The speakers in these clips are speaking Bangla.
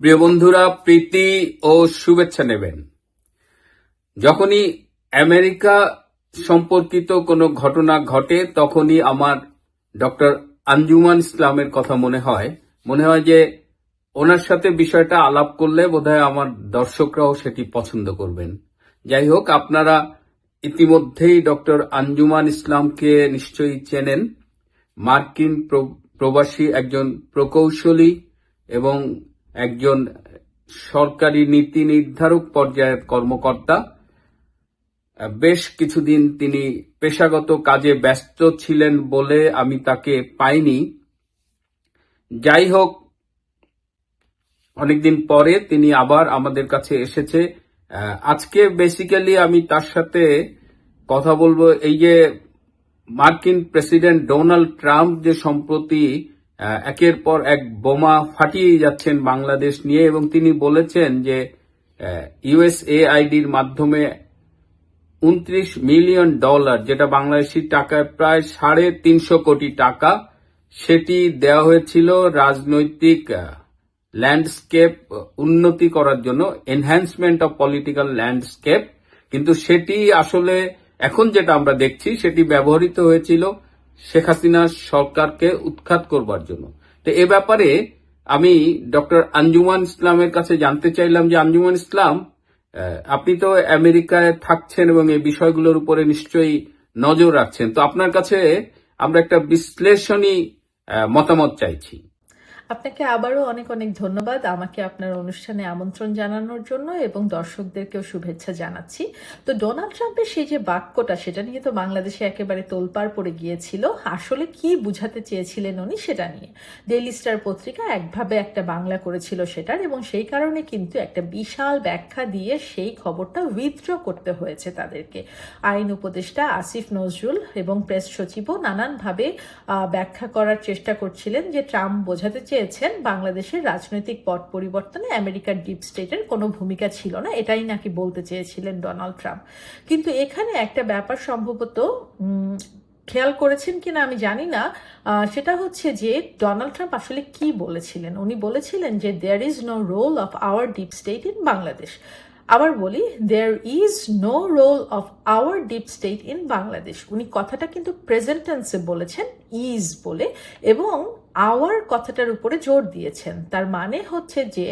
প্রিয় বন্ধুরা, প্রীতি ও শুভেচ্ছা নেবেন। যখনই আমেরিকা সম্পর্কিত কোনো ঘটনা ঘটে, তখনই আমার ডক্টর আঞ্জুমান ইসলামের কথা মনে হয়। মনে হয় যে ওনার সাথে বিষয়টা আলাপ করলে বোধহয় আমার দর্শকরাও সেটি পছন্দ করবেন। যাই হোক, আপনারা ইতিমধ্যেই ডক্টর আঞ্জুমান ইসলামকে নিশ্চয়ই চেনেন। মার্কিন প্র- প্রবাসী একজন প্রকৌশলী এবং একজন সরকারি নীতি নির্ধারক পর্যায়ের কর্মকর্তা। বেশ কিছুদিন তিনি পেশাগত কাজে ব্যস্ত ছিলেন বলে আমি তাকে পাইনি। যাই হোক, অনেকদিন পরে তিনি আবার আমাদের কাছে এসেছে। আজকে বেসিক্যালি আমি তার সাথে কথা বলব। এই যে মার্কিন প্রেসিডেন্ট ডোনাল্ড ট্রাম্প যে সম্প্রতি একের পর এক বোমা ফাটিয়ে যাচ্ছেন বাংলাদেশ নিয়ে এবং তিনি বলেছেন যে ইউএসএআইডির মাধ্যমে উনত্রিশ মিলিয়ন ডলার, যেটা বাংলাদেশি টাকায় প্রায় সাড়ে তিনশো কোটি টাকা, সেটি দেওয়া হয়েছিল রাজনৈতিক ল্যান্ডস্কেপ উন্নতি করার জন্য এনহ্যান্সমেন্ট অফ পলিটিক্যাল ল্যান্ডস্কেপ কিন্তু সেটি আসলে এখন যেটা আমরা দেখছি, সেটি ব্যবহৃত হয়েছিল শেখ হাসিনা সরকারকে উৎখাত করবার জন্য। তো এ ব্যাপারে আমি ডক্টর আঞ্জুমান ইসলামের কাছে জানতে চাইলাম যে, আঞ্জুমান ইসলাম আপনি তো আমেরিকায় থাকছেন এবং এই বিষয়গুলোর উপরে নিশ্চয়ই নজর রাখছেন। তো আপনার কাছে আমরা একটা বিশ্লেষণী মতামত চাইছি। আপনাকে আবারও অনেক অনেক ধন্যবাদ আমাকে আপনার অনুষ্ঠানে আমন্ত্রণ জানানোর জন্য এবং দর্শকদেরকেও শুভেচ্ছা জানাচ্ছি। তো ডোনাল্ড ট্রাম্পের সেই যে বাক্যটা, সেটা নিয়ে তো বাংলাদেশে একেবারে তোলপাড় পড়ে গিয়েছিল। আসলে কি বুঝাতে চেয়েছিলেন উনি সেটা নিয়ে? ডেইলি স্টার পত্রিকা একভাবে একটা বাংলা করেছিল সেটার এবং সেই কারণে কিন্তু একটা বিশাল ব্যাখ্যা দিয়ে সেই খবরটা উইথড্র করতে হয়েছে তাদেরকে। আইন উপদেষ্টা আসিফ নজরুল এবং প্রেস সচিবও নানানভাবে ব্যাখ্যা করার চেষ্টা করছিলেন যে ট্রাম্প বোঝাতে চেয়েছেন বাংলাদেশের রাজনৈতিক পট পরিবর্তনে আমেরিকার ডিপ স্টেটের কোনো ভূমিকা ছিল না, এটাই নাকি বলতে চেয়েছিলেন ডোনাল্ড ট্রাম্প। কিন্তু এখানে একটা ব্যাপার সম্ভবত খেয়াল করেছেন কিনা আমি জানি না সেটা হচ্ছে যে ডোনাল্ড ট্রাম্প আসলে কি বলেছিলেন? উনি বলেছিলেন যে there is no role of our deep state in Bangladesh আবার বলি there is no role of our deep state in Bangladesh উনি কথাটা কিন্তু প্রেজেন্ট টেন্সে বলেছেন ইজ বলে, এবং আওয়ার কথাটার উপরে জোর দিয়েছেন। তার মানে হচ্ছে যে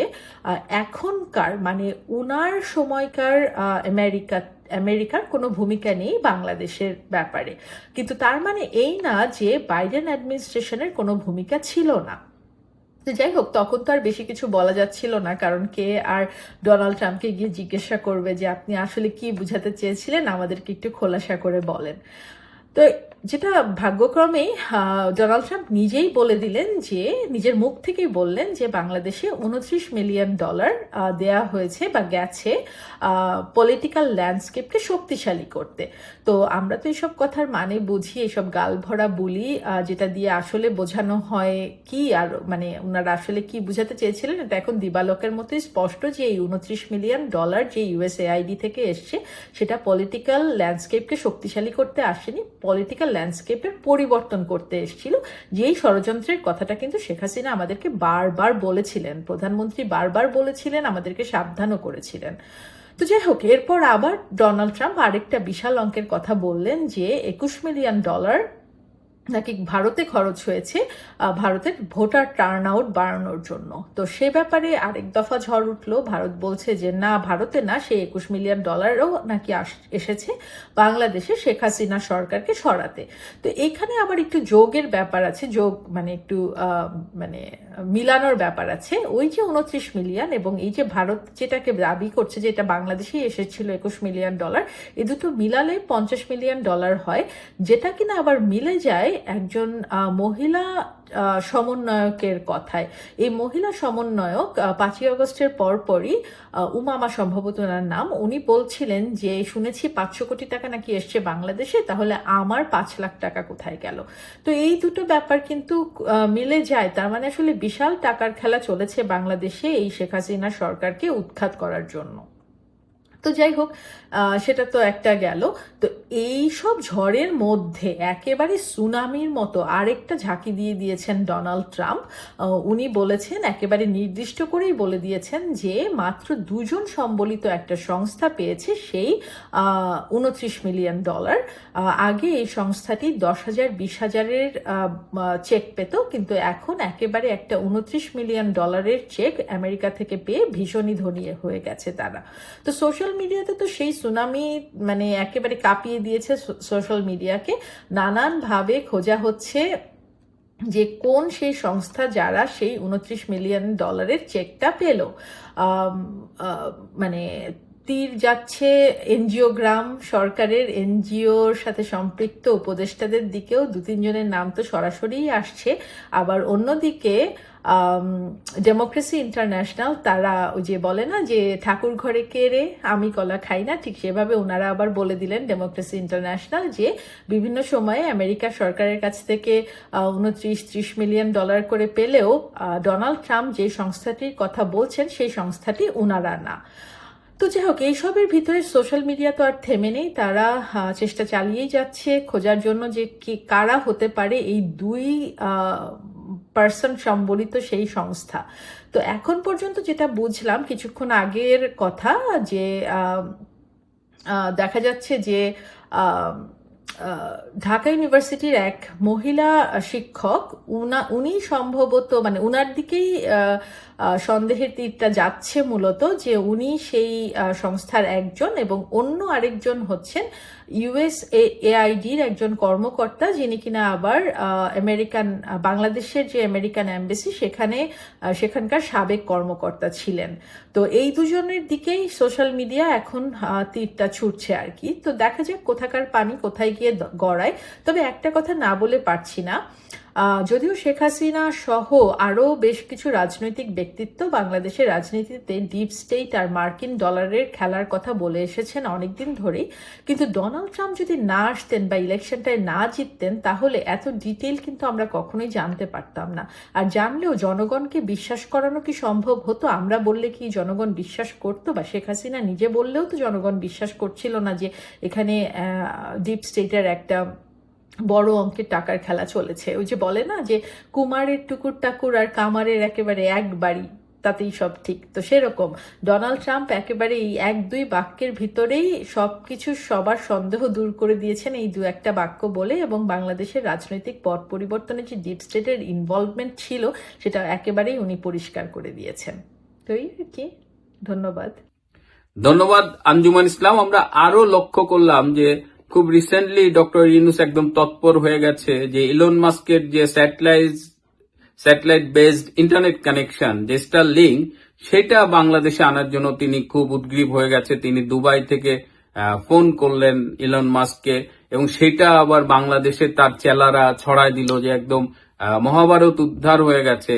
এখনকার মানে উনার সময়কার আমেরিকা, আমেরিকার কোনো ভূমিকা নেই বাংলাদেশের ব্যাপারে। কিন্তু তার মানে এই না যে বাইডেন অ্যাডমিনিস্ট্রেশনের কোনো ভূমিকা ছিল না। যাই হোক, তখন তো আর বেশি কিছু বলা যাচ্ছিল না, কারণ কে আর ডোনাল্ড ট্রাম্পকে গিয়ে জিজ্ঞাসা করবে যে, আপনি আসলে কি বুঝাতে চেয়েছিলেন? আমাদেরকে একটু খোলাসা করে বলেন। তো যেটা ভাগ্যক্রমে ডোনাল্ড ট্রাম্প নিজেই বলে দিলেন যে, নিজের মুখ থেকেই বললেন যে, বাংলাদেশে উনত্রিশ মিলিয়ন ডলার দেয়া হয়েছে বা গেছে পলিটিক্যাল ল্যান্ডস্কেপকে শক্তিশালী করতে। তো আমরা তো এইসব কথার মানে বুঝি এইসব গাল ভরা বলি যেটা দিয়ে আসলে বোঝানো হয় কি আর মানে ওনারা আসলে কি বুঝাতে চেয়েছিলেন, এটা এখন দিবালকের মতোই স্পষ্ট যে, এই উনত্রিশ মিলিয়ন ডলার যে ইউএসএআইডি থেকে এসছে, সেটা পলিটিক্যাল ল্যান্ডস্কেপকে শক্তিশালী করতে আসেনি পলিটিক্যাল ল্যান্ডস্কেপের পরিবর্তন করতে এসেছিল। যেই ষড়যন্ত্রের কথাটা কিন্তু শেখ হাসিনা আমাদেরকে বারবার বলেছিলেন, প্রধানমন্ত্রী বারবার বলেছিলেন, আমাদেরকে সাবধানও করেছিলেন। তো যাই হোক, এরপর আবার ডোনাল্ড ট্রাম্প আরেকটা বিশাল অঙ্কের কথা বললেন যে, একুশ মিলিয়ন ডলার নাকি ভারতে খরচ হয়েছে ভারতের ভোটার টার্ন আউট বাড়ানোর জন্য। তো সে ব্যাপারে আরেক দফা ঝড় উঠল। ভারত বলছে যে, না, ভারতে না সেই একুশ মিলিয়ন ডলারও নাকি এসেছে। বাংলাদেশে শেখ হাসিনা সরকারকে সরাতে। তো এখানে আবার একটু যোগের ব্যাপার আছে, যোগ মানে একটু মানে মিলানোর ব্যাপার আছে। ওই যে উনত্রিশ মিলিয়ন এবং এই যে ভারত যেটাকে দাবি করছে যে, এটা বাংলাদেশেই এসেছিল একুশ মিলিয়ন ডলার, এ দুটো মিলালে পঞ্চাশ মিলিয়ন ডলার হয়। যেটা কিনা আবার মিলে যায় একজন মহিলা সমন্বয়কের কথায়। এই মহিলা সমন্বয়ক পাঁচই আগস্টের পরপরই উমামা সম্ভবত ওনার নাম, উনি বলছিলেন যে, শুনেছি পাঁচশো কোটি টাকা নাকি এসছে বাংলাদেশে, তাহলে আমার পাঁচ লাখ টাকা কোথায় গেল? তো এই দুটো ব্যাপার কিন্তু মিলে যায়। তার মানে আসলে বিশাল টাকার খেলা চলেছে বাংলাদেশে এই শেখ হাসিনা সরকারকে উৎখাত করার জন্য। তো যাই হোক সেটা তো একটা গেল। তো এই সব ঝড়ের মধ্যে একেবারে সুনামির মতো আরেকটা ঝাঁকি দিয়ে দিয়েছেন ডোনাল্ড ট্রাম্প। উনি বলেছেন, একেবারে নির্দিষ্ট করেই বলে দিয়েছেন যে মাত্র দুজন সম্বলিত একটা সংস্থা পেয়েছে সেই উনত্রিশ মিলিয়ন ডলার। আগে এই সংস্থাটি দশ হাজার, বিশ হাজারের চেক পেত, কিন্তু এখন একেবারে একটা উনত্রিশ মিলিয়ন ডলারের চেক আমেরিকা থেকে পেয়ে ভীষণই ধনী হয়ে গেছে তারা। তো সোশ্যাল মিডিয়াতে তো সেই সুনামি মানে একেবারে কাঁপিয়ে দিয়েছে সোশ্যাল মিডিয়াকে নানানভাবে খোঁজা হচ্ছে যে কোন সেই সংস্থা যারা সেই উনত্রিশ মিলিয়ন ডলারের চেকটা পেল। মানে তীর যাচ্ছে এনজিওগ্রাম সরকারের এনজিওর সাথে সম্পৃক্ত উপদেষ্টাদের দিকেও। দু তিনজনের নাম তো সরাসরিই আসছে। আবার অন্যদিকে ডেমোক্রেসি ইন্টারন্যাশনাল তারা ওই যে বলে না যে ঠাকুর ঘরে কে রে, আমি কলা খাই না, ঠিক সেভাবে ওনারা আবার বলে দিলেন ডেমোক্রেসি ইন্টারন্যাশনাল যে বিভিন্ন সময়ে আমেরিকা সরকারের কাছ থেকে উনত্রিশ ত্রিশ মিলিয়ন ডলার করে পেলেও ডোনাল্ড ট্রাম্প যে সংস্থাটির কথা বলছেন সেই সংস্থাটি ওনারা না। তো যাই হোক, এইসবের ভিতরে সোশ্যাল মিডিয়া তো আর থেমে নেই, তারা চেষ্টা চালিয়েই যাচ্ছে, খোঁজার জন্য যে কি, কারা হতে পারে এই দুই পার্সন সম্বলিত সেই সংস্থা। তো এখন পর্যন্ত যেটা বুঝলাম, কিছুক্ষণ আগের কথা যে দেখা যাচ্ছে যে ঢাকা ইউনিভার্সিটির এক মহিলা শিক্ষক, উনা, উনি সম্ভবত মানে উনার দিকেই সন্দেহের তীরটা যাচ্ছে মূলত যে উনি সেই সংস্থার একজন এবং অন্য আরেকজন হচ্ছেন ইউএস এআইডির একজন কর্মকর্তা যিনি কিনা আবার আমেরিকান বাংলাদেশের যে আমেরিকান অ্যাম্বাসি সেখানে সেখানকার সাবেক কর্মকর্তা ছিলেন। তো এই দুজনের দিকেই সোশ্যাল মিডিয়া এখন তীরটা ছুটছে আর কি। তো দেখা যাক কোথাকার পানি কোথায় গিয়ে গড়ায়। তবে একটা কথা না বলে পারছি না। যদিও শেখ হাসিনা সহ আরও বেশ কিছু রাজনৈতিক ব্যক্তিত্ব বাংলাদেশের রাজনীতিতে ডিপ স্টেট আর মার্কিন ডলারের খেলার কথা বলে এসেছেন অনেকদিন ধরেই। কিন্তু ডোনাল্ড ট্রাম্প যদি না আসতেন বা ইলেকশনটায় না জিততেন, তাহলে এত ডিটেল কিন্তু আমরা কখনোই জানতে পারতাম না। আর জানলেও জনগণকে বিশ্বাস করানো কি সম্ভব হতো? আমরা বললে কি জনগণ বিশ্বাস করতো বা শেখ হাসিনা নিজে বললেও তো জনগণ বিশ্বাস করছিল না যে এখানে ডিপ স্টেটের একটা বড় অঙ্কের টাকার খেলা চলেছে। ওই যে বলে না যে কুমারের টুকুর টাকুর আর কামারের একেবারে এক বাড়ি, তাতেই সব ঠিক। তো সেরকম ডোনাল্ড ট্রাম্প একেবারে এই এক দুই বাক্যের ভিতরেই সবকিছু সবার সন্দেহ দূর করে দিয়েছেন এই দু একটা বাক্য বলে এবং বাংলাদেশের রাজনৈতিক পট পরিবর্তনে যে ডিপ স্টেটের ইনভলভমেন্ট ছিল, সেটা একেবারেই উনি পরিষ্কার করে দিয়েছেন। তো এই আর কি। ধন্যবাদ। ধন্যবাদ, আঞ্জুমান ইসলাম। আমরা আরও লক্ষ্য করলাম যে খুব রিসেন্টলি ডক্টর ইউনুস একদম তৎপর হয়ে গেছে যে ইলন মাস্কের যে satellite satellite based internet connection যে স্টার লিঙ্ক সেটা বাংলাদেশে আনার জন্য তিনি খুব উদ্গ্রীব হয়ে গেছে। তিনি দুবাই থেকে ফোন করলেন ইলন মাস্ককে এবং সেটা আবার বাংলাদেশে তার চেলারা ছড়ায় দিল যে একদম মহাভারত উদ্ধার হয়ে গেছে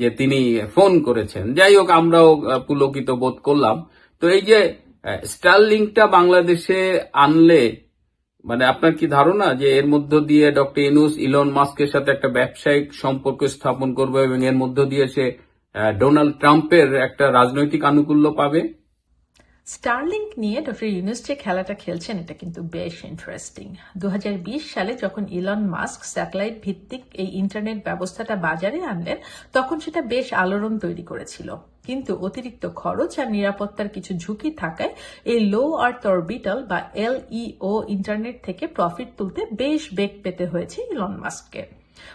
যে তিনি ফোন করেছেন। যাই হোক, আমরাও পুলকিত বোধ করলাম। তো এই যে স্টার লিঙ্কটা বাংলাদেশে আনলে মানে আপনার কি ধারণা যে এর মধ্য দিয়ে ডক্টর ইনুস, ইলন মাস্কের সাথে একটা ব্যবসায়িক সম্পর্ক স্থাপন করবে এবং এর মধ্য দিয়ে সে ডোনাল্ড ট্রাম্পের একটা রাজনৈতিক আনুকূল্য পাবে? স্টারলিংক নিয়ে ডক্টর ইউনুস যে খেলাটা খেলছেন, এটা কিন্তু বেশ ইন্টারেস্টিং দু হাজার বিশ সালে যখন ইলন মাস্ক স্যাটেলাইট ভিত্তিক এই ইন্টারনেট ব্যবস্থাটা বাজারে আনলেন, তখন সেটা বেশ আলোড়ন তৈরি করেছিল। কিন্তু অতিরিক্ত খরচ আর নিরাপত্তার কিছু ঝুঁকি থাকায় এই লো আর্থ অরবিটাল বা এলইও ইন্টারনেট থেকে প্রফিট তুলতে বেশ বেগ পেতে হয়েছে ইলন মাস্ককে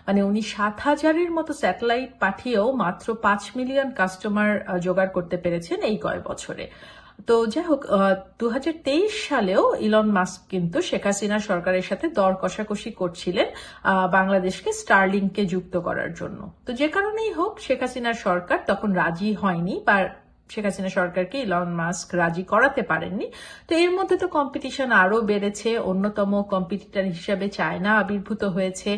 মানে উনি সাত হাজারের মতো স্যাটেলাইট পাঠিয়েও মাত্র পাঁচ মিলিয়ন কাস্টমার জোগাড় করতে পেরেছেন এই কয় বছরে। তো যাই হোক দু হাজার তেইশ সালেও ইলন মাস্ক কিন্তু শেখ হাসিনা সরকারের সাথে দর কষাকষি করছিলেন বাংলাদেশকে স্টারলিংকে যুক্ত করার জন্য। তো যে কারণেই হোক, শেখ হাসিনার সরকার তখন রাজি হয়নি, বা শেখ হাসিনা সরকারকে ইলন মাস্ক রাজি করাতে পারেননি। তো এর মধ্যে তো কম্পিটিশন আরও বেড়েছে। অন্যতম কম্পিটিটর হিসাবে চায়না আবির্ভূত হয়েছে।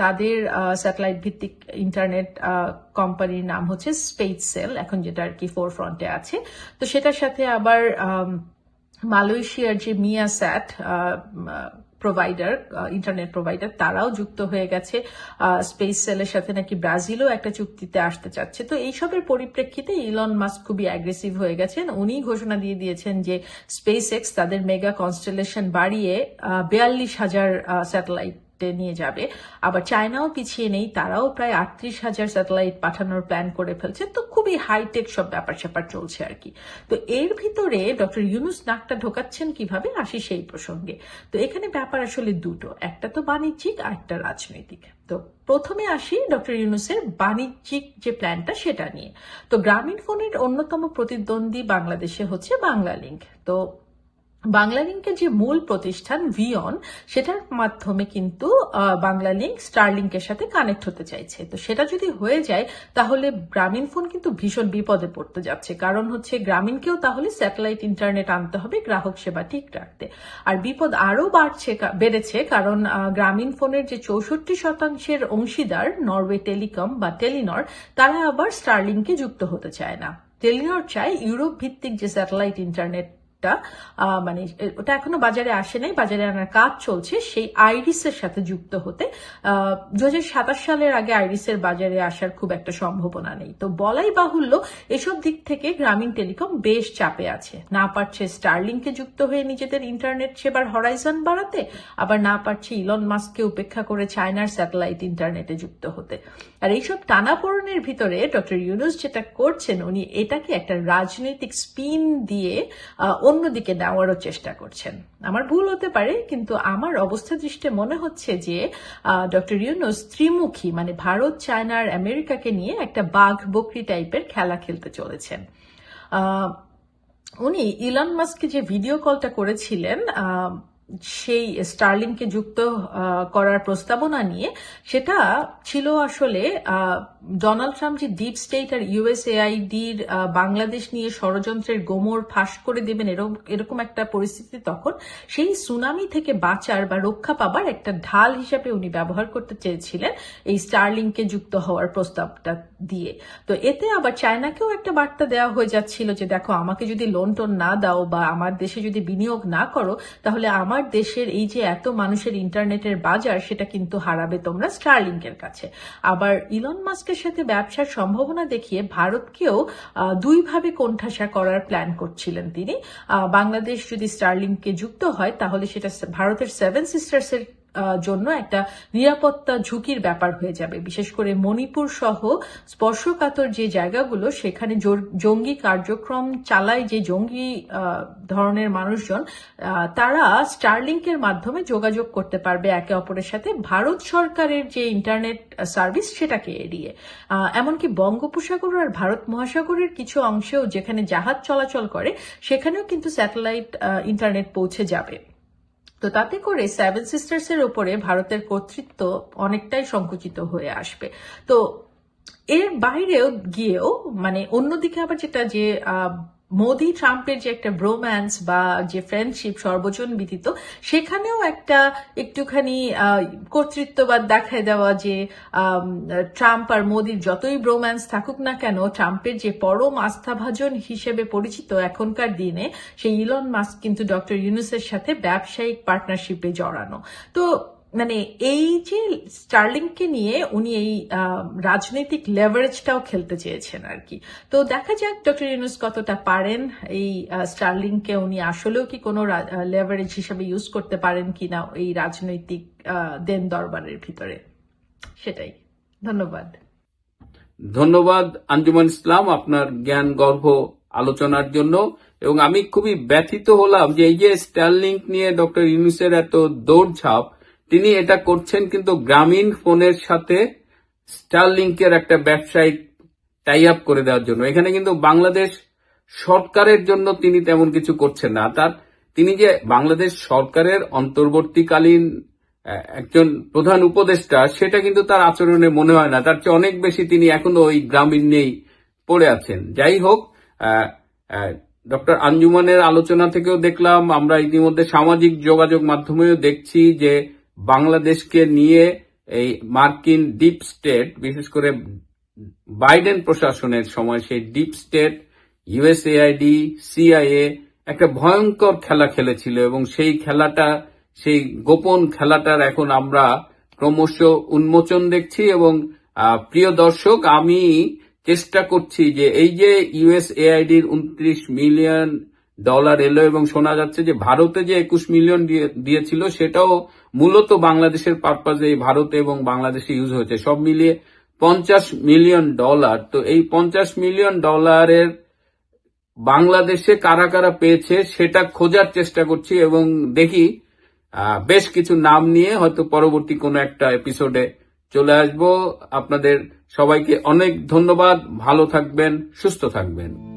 তাদের স্যাটেলাইট ভিত্তিক ইন্টারনেট কোম্পানির নাম হচ্ছে স্পেস সেল এখন যেটা আর কি ফোর ফ্রন্টে আছে। তো সেটার সাথে আবার মালয়েশিয়ার যে MEASAT provider internet provider তারাও যুক্ত হয়ে গেছে। স্পেস সেলের সাথে নাকি ব্রাজিলও একটা চুক্তিতে আসতে চাচ্ছে। তো এইসবের পরিপ্রেক্ষিতে ইলন মাস্ক খুবই অ্যাগ্রেসিভ হয়ে গেছেন। উনি ঘোষণা দিয়ে দিয়েছেন যে স্পেস এক্স তাদের মেগা কনস্টেলেশন বাড়িয়ে বিয়াল্লিশ হাজার স্যাটেলাইট নিয়ে যাবে। আবার চায়নাও পিছিয়ে নেই, তারাও প্রায় আটত্রিশ হাজার স্যাটেলাইট পাঠানোর প্ল্যান করে ফেলছে। তো খুবই হাইটেক সব ব্যাপার স্যাপার চলছে আর কি। তো এর ভিতরে ডক্টর ইউনুস নাকটা ঢোকাচ্ছেন কীভাবে? আসি সেই প্রসঙ্গে। তো এখানে ব্যাপার আসলে দুটো, একটা তো বাণিজ্যিক আর একটা রাজনৈতিক। তো প্রথমে আসি ডক্টর ইউনুসের বাণিজ্যিক যে প্ল্যানটা সেটা নিয়ে। তো গ্রামীণ ফোনের অন্যতম প্রতিদ্বন্দ্বী বাংলাদেশে হচ্ছে বাংলা লিঙ্ক তো বাংলা লিঙ্কের যে মূল প্রতিষ্ঠান ভিয়ন সেটার মাধ্যমে কিন্তু আহ, বাংলা লিঙ্ক স্টারলিংকের সাথে কানেক্ট হতে চাইছে। তো সেটা যদি হয়ে যায় তাহলে গ্রামীণ ফোন কিন্তু ভীষণ বিপদে পড়তে যাচ্ছে। কারণ হচ্ছে গ্রামীণকেও তাহলে স্যাটেলাইট ইন্টারনেট আনতে হবে গ্রাহক সেবা ঠিক রাখতে। আর বিপদ আরও বাড়ছে বেড়েছে কারণ গ্রামীণ ফোনের যে চৌষট্টি শতাংশের অংশীদার নরওয়ে টেলিকম বা টেলিনর তারা আবার স্টারলিংকে যুক্ত হতে চায় না। টেলিনর চায় ইউরোপ ভিত্তিক যে স্যাটেলাইট ইন্টারনেট টা, আহ, মানে ওটা এখনও বাজারে আসে নাই বাজারে আনার কাজ চলছে। সেই আইরিসের সাথে যুক্ত হতে দু হাজার সালের আগে আইরিসের বাজারে আসার খুব একটা সম্ভাবনা নেই। তো বলাই বাহুল্য এসব দিক থেকে গ্রামীণ টেলিকম বেশ চাপে আছে। না পারছে স্টারলিংকে যুক্ত হয়ে নিজেদের ইন্টারনেট সেবার হরাইজন বাড়াতে আবার না পারছে ইলন মাস্ককে উপেক্ষা করে চায়নার স্যাটেলাইট ইন্টারনেটে যুক্ত হতে। আর এইসব টানাপোড়েনের ভিতরে ডক্টর ইউনুস যেটা করছেন উনি এটাকে একটা রাজনৈতিক স্পিন দিয়ে অন্যদিকে নেওয়ারও চেষ্টা করছেন। আমার ভুল হতে পারে, কিন্তু আমার অবস্থা দৃষ্টে মনে হচ্ছে যে ডক্টর ইউনুস ত্রিমুখী মানে ভারত, চায়না আর আমেরিকাকে নিয়ে একটা বাঘ বকরি টাইপের খেলা খেলতে চলেছেন। উনি ইলন মাস্ককে যে ভিডিও কলটা করেছিলেন সেই স্টার্লিংকে যুক্ত করার প্রস্তাবনা নিয়ে সেটা ছিল আসলে ডোনাল্ড ট্রাম্প যে ডিপ স্টেট আর ইউএসএআইডির বাংলাদেশ নিয়ে ষড়যন্ত্রের গোমর ফাঁস করে দেবেন এরকম এরকম একটা পরিস্থিতি তখন, সেই সুনামি থেকে বাঁচার বা রক্ষা পাবার একটা ঢাল হিসাবে উনি ব্যবহার করতে চেয়েছিলেন এই স্টারলিংকে যুক্ত হওয়ার প্রস্তাবটা দিয়ে। তো এতে আবার চায়নাকেও একটা বার্তা দেওয়া হয়ে যাচ্ছিল যে, দেখো, আমাকে যদি লোন টোন না দাও বা আমার দেশে যদি বিনিয়োগ না করো, তাহলে আমার দেশের এই যে এত মানুষের ইন্টারনেটের বাজার সেটা কিন্তু হারাবে তোমরা স্টারলিংকের কাছে। আবার ইলন মাস্কের সাথে ব্যবসার সম্ভাবনা দেখিয়ে ভারতকেও দুইভাবে কোণঠাসা করার প্ল্যান করছিলেন তিনি। বাংলাদেশ যদি স্টারলিংকে যুক্ত হয় তাহলে সেটা ভারতের সেভেন সিস্টার্স এর আহ, জন্য একটা নিরাপত্তা ঝুঁকির ব্যাপার হয়ে যাবে। বিশেষ করে মণিপুর সহ স্পর্শকাতর যে জায়গাগুলো, সেখানে জঙ্গি কার্যক্রম চালায় যে জঙ্গি ধরনের মানুষজন তারা স্টারলিংকের মাধ্যমে যোগাযোগ করতে পারবে একে অপরের সাথে। ভারত সরকারের যে ইন্টারনেট সার্ভিস, সেটাকে এড়িয়ে। এমনকি বঙ্গোপসাগর আর ভারত মহাসাগরের কিছু অংশেও যেখানে জাহাজ চলাচল করে, সেখানেও কিন্তু স্যাটেলাইট ইন্টারনেট পৌঁছে যাবে। তো তাতে করে সেভেন সিস্টার্স এর উপরে ভারতের কর্তৃত্ব অনেকটাই সংকুচিত হয়ে আসবে। তো এর বাইরেও গিয়েও মানে অন্যদিকে আবার যেটা যে মোদি ট্রাম্পের যে একটা ব্রোম্যান্স বা যে ফ্রেন্ডশিপ সর্বজন বিদিত সেখানেও একটা একটুখানি কর্তৃত্ববাদ দেখায় দেওয়া যে ট্রাম্প আর মোদির যতই ব্রোম্যান্স থাকুক না কেন, ট্রাম্পের যে পরম আস্থাভাজন হিসেবে পরিচিত এখনকার দিনে, সেই ইলন মাস্ক কিন্তু ডক্টর ইউনুসের সাথে ব্যবসায়িক পার্টনারশিপে জড়ানো। তো মানে এই যে স্টার্লিংকে নিয়ে উনি এই রাজনৈতিক লেভারেজটাও খেলতে চেয়েছেন আর কি তো দেখা যাক, ডক্টর ইউনুস কতটা পারেন এই স্টার্লিংকে উনি আসলেও কি কোনো লেভারেজ হিসাবে ইউজ করতে পারেন কিনা এই রাজনৈতিক দেন দরবারের ভিতরে। সেটাই। ধন্যবাদ। ধন্যবাদ, আঞ্জুমান ইসলাম, আপনার জ্ঞান, গর্ভ আলোচনার জন্য। এবং আমি খুবই ব্যথিত হলাম যে এই যে স্টারলিংক নিয়ে ডক্টর ইউনুসের এত দৌড়ঝাঁপ তিনি এটা করছেন কিন্তু গ্রামীণ ফোনের সাথে স্টারলিংকের একটা ব্যবসায়িক টাই আপ করে দেওয়ার জন্য। এখানে কিন্তু বাংলাদেশ সরকারের জন্য তিনি তেমন কিছু করছেন না। তার তিনি যে বাংলাদেশ সরকারের অন্তর্বর্তীকালীন একজন প্রধান উপদেষ্টা, সেটা কিন্তু তার আচরণে মনে হয় না। তার চেয়ে অনেক বেশি তিনি এখনও ওই গ্রামীণ নেই পড়ে আছেন। যাই হোক ডক্টর আঞ্জুমানের আলোচনা থেকেও দেখলাম, আমরা ইতিমধ্যে সামাজিক যোগাযোগ মাধ্যমেও দেখছি যে বাংলাদেশকে নিয়ে এই মার্কিন ডিপ স্টেট, বিশেষ করে বাইডেন প্রশাসনের সময় সেই ডিপ স্টেট, ইউএসএআইডি, সিআইএ একটা ভয়ঙ্কর খেলা খেলেছিল এবং সেই খেলাটা, সেই গোপন খেলাটার এখন আমরা ক্রমশ উন্মোচন দেখছি এবং প্রিয় দর্শক, আমি চেষ্টা করছি যে এই যে ইউএস এআইডির উনত্রিশ মিলিয়ন ডলার এলো এবং শোনা যাচ্ছে যে ভারতে যে একুশ মিলিয়ন দিয়ে- দিয়েছিল, সেটাও মূলত বাংলাদেশের পারপাজে এই ভারতে এবং বাংলাদেশে ইউজ হয়েছে। সব মিলিয়ে পঞ্চাশ মিলিয়ন ডলার। তো এই পঞ্চাশ মিলিয়ন ডলারের বাংলাদেশে কারা কারা পেয়েছে, সেটা খোঁজার চেষ্টা করছি এবং দেখি বেশ কিছু নাম নিয়ে হয়তো পরবর্তী কোনো একটা এপিসোডে চলে আসব। আপনাদের সবাইকে অনেক ধন্যবাদ। ভালো থাকবেন, সুস্থ থাকবেন।